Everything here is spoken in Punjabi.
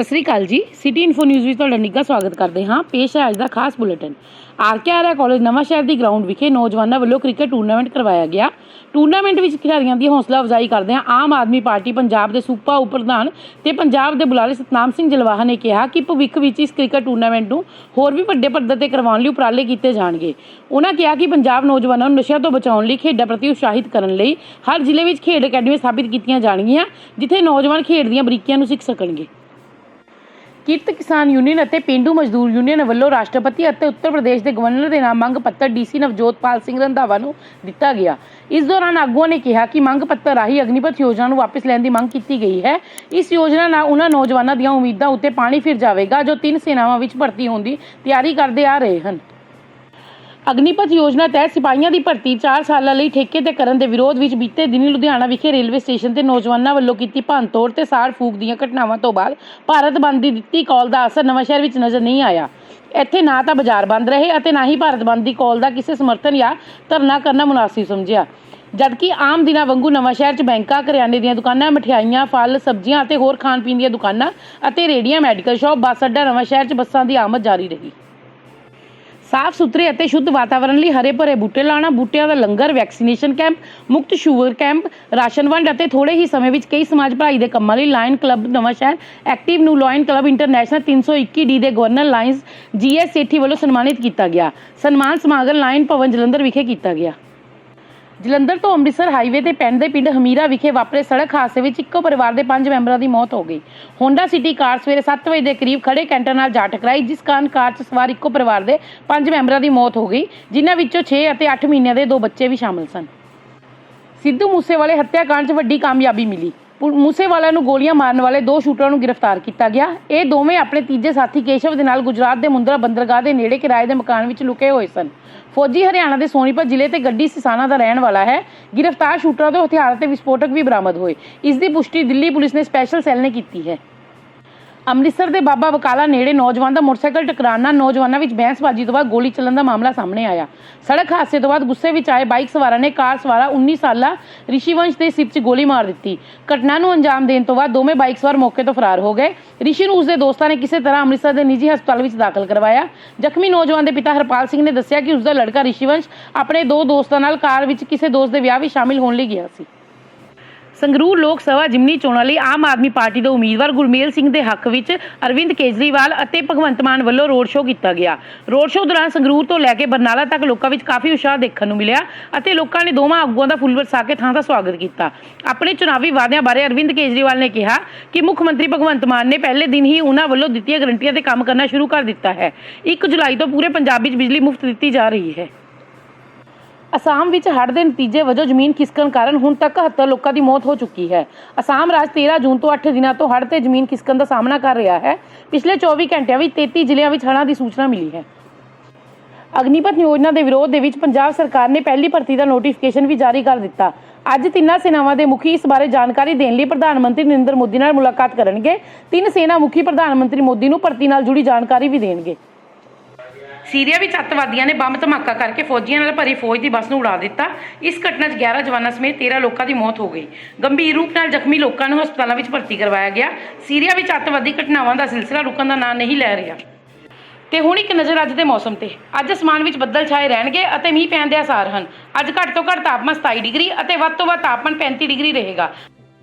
ਸਤਿ ਸ੍ਰੀ ਅਕਾਲ ਜੀ। ਸਿਟੀ ਇਨਫੋ ਨਿਊਜ਼ ਵਿੱਚ ਤੁਹਾਡਾ ਨਿੱਘਾ ਸਵਾਗਤ ਕਰਦੇ ਹਾਂ। ਪੇਸ਼ ਹੈ ਅੱਜ ਦਾ ਖਾਸ ਬੁਲੇਟਿਨ। ਆਰਕੇਆਰਆ ਕਾਲਜ ਨਵਾਂ ਸ਼ਹਿਰ ਦੀ ਗਰਾਊਂਡ ਵਿਖੇ ਨੌਜਵਾਨਾਂ ਵੱਲੋਂ ਕ੍ਰਿਕਟ ਟੂਰਨਾਮੈਂਟ ਕਰਵਾਇਆ ਗਿਆ। ਟੂਰਨਾਮੈਂਟ ਵਿੱਚ ਖਿਡਾਰੀਆਂ ਦੀ ਹੌਸਲਾ ਅਫਜ਼ਾਈ ਕਰਦਿਆਂ ਆਮ ਆਦਮੀ ਪਾਰਟੀ ਪੰਜਾਬ ਦੇ ਸੂਬਾ ਉਪ ਪ੍ਰਧਾਨ ਤੇ ਪੰਜਾਬ ਦੇ ਬੁਲਾਰੇ ਸਤਨਾਮ ਸਿੰਘ ਜਲਵਾਹਾ ਨੇ ਕਿਹਾ ਕਿ ਭਵਿੱਖ ਵਿੱਚ ਇਸ ਕ੍ਰਿਕਟ ਟੂਰਨਾਮੈਂਟ ਨੂੰ ਹੋਰ ਵੀ ਵੱਡੇ ਪੱਧਰ ਤੇ ਕਰਵਾਉਣ ਲਈ ਉਪਰਾਲੇ ਕੀਤੇ ਜਾਣਗੇ। ਉਹਨਾਂ ਕਿਹਾ ਕਿ ਪੰਜਾਬ ਨੌਜਵਾਨਾਂ ਨੂੰ ਨਸ਼ਿਆਂ ਤੋਂ ਬਚਾਉਣ ਲਈ ਖੇਡਾਂ ਪ੍ਰਤੀ ਉਤਸ਼ਾਹਿਤ ਕਰਨ ਲਈ ਹਰ ਜ਼ਿਲ੍ਹੇ ਵਿੱਚ ਖੇਡ ਅਕੈਡਮੀਆਂ ਸਥਾਪਿਤ ਕੀਤੀਆਂ ਜਾਣਗੀਆਂ, ਜਿੱਥੇ ਨੌਜਵਾਨ ਖੇਡ ਦੀਆਂ ਬਰੀਕੀਆਂ ਨੂੰ ਸਿੱਖ ਸਕਣਗੇ। ਕਿਰਤ ਕਿਸਾਨ ਯੂਨੀਅਨ ਅਤੇ ਪਿੰਡੂ ਮਜ਼ਦੂਰ ਯੂਨੀਅਨ ਵੱਲੋਂ ਰਾਸ਼ਟਰਪਤੀ ਅਤੇ ਉੱਤਰ ਪ੍ਰਦੇਸ਼ ਦੇ ਗਵਰਨਰ ਦੇ ਨਾਮ ਮੰਗ ਪੱਤਰ ਡੀਸੀ ਨਵਜੋਤਪਾਲ ਸਿੰਘ ਰੰਧਾਵਾ ਨੂੰ ਦਿੱਤਾ ਗਿਆ। ਇਸ ਦੌਰਾਨ ਆਗੂਆਂ ਨੇ ਕਿਹਾ ਕਿ ਮੰਗ ਪੱਤਰ ਰਾਹੀਂ ਅਗਨੀਪਥ ਯੋਜਨਾ ਨੂੰ ਵਾਪਸ ਲੈਣ ਦੀ ਮੰਗ ਕੀਤੀ ਗਈ ਹੈ। ਇਸ ਯੋਜਨਾ ਨਾਲ ਉਹਨਾਂ ਨੌਜਵਾਨਾਂ ਦੀਆਂ ਉਮੀਦਾਂ ਉੱਤੇ ਪਾਣੀ ਫਿਰ ਜਾਵੇਗਾ, ਜੋ ਤਿੰਨ ਸੈਨਾਵਾਂ ਵਿੱਚ ਭਰਤੀ ਹੋਣ ਦੀ ਤਿਆਰੀ ਕਰਦੇ ਆ ਰਹੇ ਹਨ। ਅਗਨੀਪਥ ਯੋਜਨਾ ਤਹਿਤ ਸਿਪਾਹੀਆਂ ਦੀ ਭਰਤੀ 4 ਸਾਲਾਂ ਲਈ ਠੇਕੇ ਤੇ ਕਰਨ ਦੇ ਵਿਰੋਧ ਵਿੱਚ ਬੀਤੇ ਦਿਨੀ ਲੁਧਿਆਣਾ ਵਿਖੇ ਰੇਲਵੇ ਸਟੇਸ਼ਨ ਤੇ ਨੌਜਵਾਨਾਂ ਵੱਲੋਂ ਕੀਤੀ ਭੰਨਤੋੜ ਤੇ ਸਾੜ ਫੂਕ ਦੀਆਂ ਘਟਨਾਵਾਂ ਤੋਂ ਬਾਅਦ ਭਾਰਤ ਬੰਦ ਦੀ ਦਿੱਤੀ ਕਾਲ ਦਾ ਅਸਰ ਨਵਾਂਸ਼ਹਿਰ ਵਿੱਚ ਨਜ਼ਰ ਨਹੀਂ ਆਇਆ। ਇੱਥੇ ਨਾ ਤਾਂ ਬਾਜ਼ਾਰ ਬੰਦ ਰਹੇ ਅਤੇ ਨਾ ਹੀ ਭਾਰਤ ਬੰਦ ਦੀ ਕਾਲ ਦਾ ਕਿਸੇ ਸਮਰਥਨ ਜਾਂ ਧਰਨਾ ਕਰਨਾ ਮੁਨਾਸਿਬ ਸਮਝਿਆ। ਜਦਕਿ ਆਮ ਦਿਨਾਂ ਵਾਂਗੂ ਨਵਾਂਸ਼ਹਿਰ 'ਚ ਬੈਂਕਾਂ, ਕਰਿਆਨੇ ਦੀਆਂ ਦੁਕਾਨਾਂ, ਮਠਿਆਈਆਂ, ਫਲ, ਸਬਜ਼ੀਆਂ ਅਤੇ ਹੋਰ ਖਾਣ ਪੀਣ ਦੀਆਂ ਦੁਕਾਨਾਂ ਅਤੇ ਰੇੜੀਆਂ ਮੈਡੀਕਲ ਸ਼ਾਪ, ਬੱਸ ਅੱਡਾ ਨਵਾਂਸ਼ਹਿਰ 'ਚ ਬੱਸਾਂ ਦੀ ਆਮਦ ਜਾਰੀ ਰਹੀ। ਸਾਫ਼ ਸੁਥਰੇ ਅਤੇ ਸ਼ੁੱਧ ਵਾਤਾਵਰਣ ਲਈ ਹਰੇ ਭਰੇ ਬੂਟੇ ਲਾਉਣਾ, ਬੂਟਿਆਂ ਦਾ ਲੰਗਰ ਵੈਕਸੀਨੇਸ਼ਨ ਕੈਂਪ ਮੁਕਤ ਸ਼ੂਗਰ ਕੈਂਪ ਰਾਸ਼ਨ ਵੰਡ ਅਤੇ ਥੋੜੇ ਹੀ ਸਮੇਂ ਵਿੱਚ ਕਈ ਸਮਾਜ ਭਲਾਈ ਦੇ ਕੰਮਾਂ ਲਈ ਲਾਇਨ ਕਲੱਬ ਨਵਾਂ ਸ਼ਹਿਰ ਐਕਟਿਵ ਨੂੰ ਲਾਇਨ ਕਲੱਬ ਇੰਟਰਨੈਸ਼ਨਲ 321 ਡੀ ਦੇ governor lions G S Sethi ਵੱਲੋਂ ਸਨਮਾਨਿਤ ਕੀਤਾ ਗਿਆ। ਸਨਮਾਨ ਸਮਾਗਮ ਲਾਇਨ ਭਵਨ ਜਲੰਧਰ ਵਿਖੇ ਕੀਤਾ ਗਿਆ। ਜਲੰਧਰ ਤੋਂ ਅੰਮ੍ਰਿਤਸਰ ਹਾਈਵੇ ਤੇ ਦੇ ਪਿੰਡ ਹਮੀਰਾ ਵਿਖੇ ਵਾਪਰੇ ਸੜਕ ਹਾਦਸੇ ਵਿੱਚ ਇੱਕੋ ਪਰਿਵਾਰ ਦੇ ਪੰਜ ਮੈਂਬਰਾਂ ਦੀ ਮੌਤ ਹੋ ਗਈ। ਹੋਂਡਾ ਸਿਟੀ ਕਾਰ ਸਵੇਰੇ 7 ਵਜੇ ਦੇ ਕਰੀਬ ਖੜੇ ਕੈਂਟਰ ਨਾਲ ਜਾ ਟਕਰਾਈ, ਜਿਸ ਕਾਰਨ ਕਾਰ 'ਚ ਸਵਾਰ ਇੱਕੋ ਪਰਿਵਾਰ ਦੇ ਪੰਜ ਮੈਂਬਰਾਂ ਦੀ ਮੌਤ ਹੋ ਗਈ, ਜਿਨ੍ਹਾਂ ਵਿੱਚੋਂ 6 ਅਤੇ 8 ਮਹੀਨਿਆਂ ਦੇ ਦੋ ਬੱਚੇ ਵੀ ਸ਼ਾਮਲ ਸਨ। ਸਿੱਧੂ ਮੂਸੇਵਾਲੇ ਹੱਤਿਆਕਾਂਡ 'ਚ ਵੱਡੀ ਕਾਮਯਾਬੀ ਮਿਲੀ। ਮੂਸੇਵਾਲਾ ਨੂੰ ਗੋਲੀਆਂ ਮਾਰਨ ਵਾਲੇ ਦੋ ਸ਼ੂਟਰਾਂ ਨੂੰ ਗ੍ਰਿਫਤਾਰ ਕੀਤਾ ਗਿਆ। ਇਹ ਦੋਵੇਂ ਆਪਣੇ ਤੀਜੇ ਸਾਥੀ ਕੇਸ਼ਵ ਦੇ ਨਾਲ ਗੁਜਰਾਤ ਦੇ ਮੁੰਦਰਾ ਬੰਦਰਗਾਹ ਦੇ ਨੇੜੇ ਕਿਰਾਏ ਦੇ ਮਕਾਨ ਵਿੱਚ ਲੁਕੇ ਹੋਏ ਸਨ। ਫੌਜੀ ਹਰਿਆਣਾ ਦੇ ਸੋਨੀਪਤ ਜ਼ਿਲ੍ਹੇ ਤੇ ਗੱਡੀ ਸਿਸਾਨਾ ਦਾ ਰਹਿਣ ਵਾਲਾ ਹੈ। ਗ੍ਰਿਫਤਾਰ ਸ਼ੂਟਰਾਂ ਤੋਂ ਹਥਿਆਰ ਅਤੇ ਵਿਸਫੋਟਕ ਵੀ ਬਰਾਮਦ ਹੋਏ। ਇਸ ਦੀ ਪੁਸ਼ਟੀ ਦਿੱਲੀ ਪੁਲਿਸ ਨੇ ਸਪੈਸ਼ਲ ਸੈੱਲ ਨੇ ਕੀਤੀ ਹੈ। ਅੰਮ੍ਰਿਤਸਰ ਦੇ ਬਾਬਾ ਬਕਾਲਾ ਨੇੜੇ ਨੌਜਵਾਨ ਦਾ ਮੋਟਰਸਾਈਕਲ ਟਕਰਾਉਣ ਨਾਲ ਨੌਜਵਾਨਾਂ ਵਿੱਚ ਬਹਿਸਬਾਜ਼ੀ ਤੋਂ ਬਾਅਦ ਗੋਲੀ ਚੱਲਣ ਦਾ ਮਾਮਲਾ ਸਾਹਮਣੇ ਆਇਆ। ਸੜਕ ਹਾਦਸੇ ਤੋਂ ਬਾਅਦ ਗੁੱਸੇ ਵਿੱਚ ਆਏ ਬਾਈਕ ਸਵਾਰਾਂ ਨੇ ਕਾਰ ਸਵਾਰਾ 19 ਸਾਲਾ ਰਿਸ਼ੀਵੰਸ਼ ਦੇ ਸਿਰ 'ਚ ਗੋਲੀ ਮਾਰ ਦਿੱਤੀ। ਘਟਨਾ ਨੂੰ ਅੰਜਾਮ ਦੇਣ ਤੋਂ ਬਾਅਦ ਦੋਵੇਂ ਬਾਈਕ ਸਵਾਰ ਮੌਕੇ ਤੋਂ ਫਰਾਰ ਹੋ ਗਏ। ਰਿਸ਼ੀ ਨੂੰ ਉਸਦੇ ਦੋਸਤਾਂ ਨੇ ਕਿਸੇ ਤਰ੍ਹਾਂ ਅੰਮ੍ਰਿਤਸਰ ਦੇ ਨਿੱਜੀ ਹਸਪਤਾਲ ਵਿੱਚ ਦਾਖਲ ਕਰਵਾਇਆ। ਜ਼ਖਮੀ ਨੌਜਵਾਨ ਦੇ ਪਿਤਾ ਹਰਪਾਲ ਸਿੰਘ ਨੇ ਦੱਸਿਆ ਕਿ ਉਸਦਾ ਲੜਕਾ ਰਿਸ਼ੀਵੰਸ਼ ਆਪਣੇ ਦੋ ਦੋਸਤਾਂ ਨਾਲ ਕਾਰ ਵਿੱਚ ਕਿਸੇ ਦੋਸਤ ਦੇ ਵਿਆਹ ਵਿੱਚ ਸ਼ਾਮਿਲ ਹੋਣ ਲਈ ਗਿਆ ਸੀ। ਸੰਗਰੂਰ ਲੋਕ ਸਭਾ ਜਿਮਨੀ ਚੋਣਾਂ ਲਈ ਆਮ ਆਦਮੀ ਪਾਰਟੀ ਦੇ ਉਮੀਦਵਾਰ ਗੁਰਮੇਲ ਸਿੰਘ ਦੇ ਹੱਕ ਵਿੱਚ ਅਰਵਿੰਦ ਕੇਜਰੀਵਾਲ ਅਤੇ ਭਗਵੰਤ ਮਾਨ ਵੱਲੋਂ ਰੋਡ ਸ਼ੋਅ ਕੀਤਾ ਗਿਆ। ਰੋਡ ਸ਼ੋਅ ਦੌਰਾਨ ਸੰਗਰੂਰ ਤੋਂ ਲੈ ਕੇ ਬਰਨਾਲਾ ਤੱਕ ਲੋਕਾਂ ਵਿੱਚ ਕਾਫੀ ਉਤਸ਼ਾਹ ਦੇਖਣ ਨੂੰ ਮਿਲਿਆ ਅਤੇ ਲੋਕਾਂ ਨੇ ਦੋਵਾਂ ਆਗੂਆਂ ਦਾ ਫੁੱਲ ਵਰਸਾ ਕੇ ਥਾਂ ਦਾ ਸਵਾਗਤ ਕੀਤਾ। ਆਪਣੇ ਚੁਣਾਵੀ ਵਾਅਦਿਆਂ ਬਾਰੇ ਅਰਵਿੰਦ ਕੇਜਰੀਵਾਲ ਨੇ ਕਿਹਾ ਕਿ ਮੁੱਖ ਮੰਤਰੀ ਭਗਵੰਤ ਮਾਨ ਨੇ ਪਹਿਲੇ ਦਿਨ ਹੀ ਉਹਨਾਂ ਵੱਲੋਂ ਦਿੱਤੀਆਂ ਗਰੰਟੀਆਂ ਤੇ ਕੰਮ ਕਰਨਾ ਸ਼ੁਰੂ ਕਰ ਦਿੱਤਾ ਹੈ। 1 ਜੁਲਾਈ ਤੋਂ ਪੂਰੇ ਪੰਜਾਬ ਵਿੱਚ ਬਿਜਲੀ ਮੁਫਤ ਦਿੱਤੀ ਜਾ ਰਹੀ ਹੈ। ਅਸਾਮ ਵਿੱਚ ਹੜ੍ਹ ਦੇ ਨਤੀਜੇ ਵਜੋਂ ਜ਼ਮੀਨ ਖਿਸਕਣ ਕਾਰਨ ਹੁਣ ਤੱਕ 71 ਲੋਕਾਂ ਦੀ ਮੌਤ ਹੋ ਚੁੱਕੀ ਹੈ। ਅਸਾਮ ਰਾਜ 13 ਜੂਨ ਤੋਂ 8 ਦਿਨਾਂ ਤੋਂ ਹੜ੍ਹ ਤੇ ਜ਼ਮੀਨ ਖਿਸਕਣ ਦਾ ਸਾਹਮਣਾ ਕਰ ਰਿਹਾ ਹੈ। ਪਿਛਲੇ 24 ਘੰਟਿਆਂ ਵਿੱਚ 33 ਜ਼ਿਲ੍ਹਿਆਂ ਵਿੱਚ ਹੜ੍ਹਾਂ ਦੀ ਸੂਚਨਾ ਮਿਲੀ ਹੈ। ਅਗਨੀਪਥ ਯੋਜਨਾ ਦੇ ਵਿਰੋਧ ਦੇ ਵਿੱਚ ਪੰਜਾਬ ਸਰਕਾਰ ਨੇ ਪਹਿਲੀ ਭਰਤੀ ਦਾ ਨੋਟੀਫਿਕੇਸ਼ਨ ਵੀ ਜਾਰੀ ਕਰ ਦਿੱਤਾ। ਅੱਜ ਤਿੰਨਾਂ ਸੈਨਾਵਾਂ ਦੇ ਮੁਖੀ ਇਸ ਬਾਰੇ ਜਾਣਕਾਰੀ ਦੇਣ ਲਈ ਪ੍ਰਧਾਨ ਮੰਤਰੀ ਨਰਿੰਦਰ ਮੋਦੀ ਨਾਲ ਮੁਲਾਕਾਤ ਕਰਨਗੇ। ਤਿੰਨ ਸੈਨਾ ਮੁਖੀ ਪ੍ਰਧਾਨ ਮੰਤਰੀ ਮੋਦੀ ਨੂੰ ਭਰਤੀ ਨਾਲ ਜੁੜੀ ਜਾਣਕਾਰੀ ਵੀ ਦੇਣਗੇ। ਸੀਰੀਆ ਵਿੱਚ ਅੱਤਵਾਦੀਆਂ ਨੇ ਬੰਬ ਧਮਾਕਾ ਕਰਕੇ ਫੌਜੀਆਂ ਨਾਲ ਭਰੀ ਫੌਜ ਦੀ ਬੱਸ ਨੂੰ ਉਡਾ ਦਿੱਤਾ। ਇਸ ਘਟਨਾ 'ਚ 11 ਜਵਾਨਾਂ ਸਮੇਤ 13 ਲੋਕਾਂ ਦੀ ਮੌਤ ਹੋ ਗਈ। ਗੰਭੀਰ ਰੂਪ ਨਾਲ ਜ਼ਖਮੀ ਲੋਕਾਂ ਨੂੰ ਹਸਪਤਾਲਾਂ ਵਿੱਚ ਭਰਤੀ ਕਰਵਾਇਆ ਗਿਆ। ਸੀਰੀਆ ਵਿੱਚ ਅੱਤਵਾਦੀ ਘਟਨਾਵਾਂ ਦਾ ਸਿਲਸਿਲਾ ਰੁਕਣ ਦਾ ਨਾਂ ਨਹੀਂ ਲੈ ਰਿਹਾ। ਤੇ ਹੁਣ ਇੱਕ ਨਜ਼ਰ ਅੱਜ ਦੇ ਮੌਸਮ ਤੇ। ਅੱਜ ਅਸਮਾਨ ਵਿੱਚ ਬੱਦਲ ਛਾਏ ਰਹਿਣਗੇ ਅਤੇ ਮੀਂਹ ਪੈਣ ਦੇ ਆਸਾਰ ਹਨ। ਅੱਜ ਘੱਟ ਤੋਂ ਘੱਟ ਤਾਪਮਾਨ 27 ਡਿਗਰੀ ਅਤੇ ਵੱਧ ਤੋਂ ਵੱਧ ਤਾਪਮਾਨ 35 ਡਿਗਰੀ ਰਹੇਗਾ।